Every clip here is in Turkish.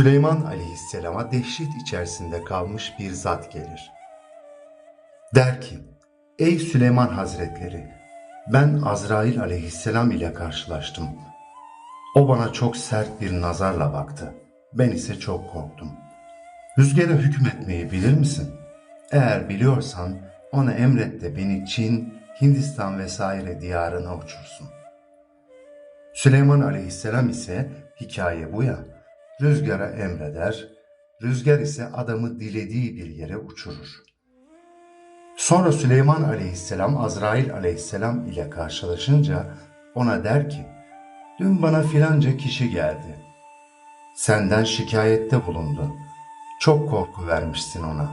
Süleyman aleyhisselama dehşet içerisinde kalmış bir zat gelir. Der ki, Ey Süleyman hazretleri, ben Azrail aleyhisselam ile karşılaştım. O bana çok sert bir nazarla baktı. Ben ise çok korktum. Rüzgara hükmetmeyi bilir misin? Eğer biliyorsan ona emret de beni Çin, Hindistan vesaire diyarına uçursun.'' Süleyman aleyhisselam ise hikaye bu ya, rüzgara emreder, rüzgar ise adamı dilediği bir yere uçurur. Sonra Süleyman aleyhisselam Azrail aleyhisselam ile karşılaşınca ona der ki, dün bana filanca kişi geldi. Senden şikayette bulundu. Çok korku vermişsin ona.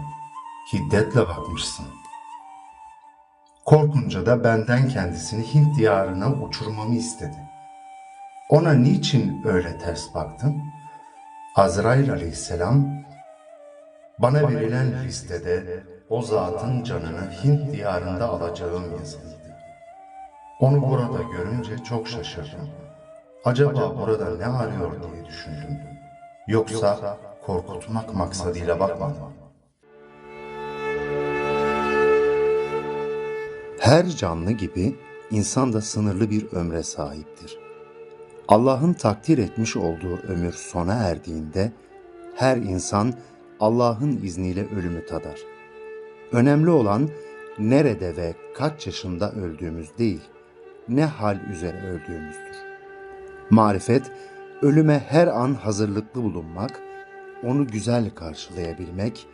Hiddetle bakmışsın. Korkunca da benden kendisini Hint diyarına uçurmamı istedi. Ona niçin öyle ters baktın? Azrail aleyhisselam bana verilen listede o zatın canını Hint diyarında alacağım yazılıydı. Onu burada görünce çok şaşırdım. Acaba burada ne arıyor diye düşündüm. Yoksa korkutmak maksadıyla bakmadım. Her canlı gibi insan da sınırlı bir ömre sahiptir. Allah'ın takdir etmiş olduğu ömür sona erdiğinde her insan Allah'ın izniyle ölümü tadar. Önemli olan nerede ve kaç yaşında öldüğümüz değil, ne hal üzere öldüğümüzdür. Marifet, ölüme her an hazırlıklı bulunmak, onu güzel karşılayabilmek,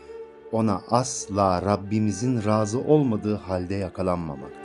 ona asla Rabbimizin razı olmadığı halde yakalanmamaktır.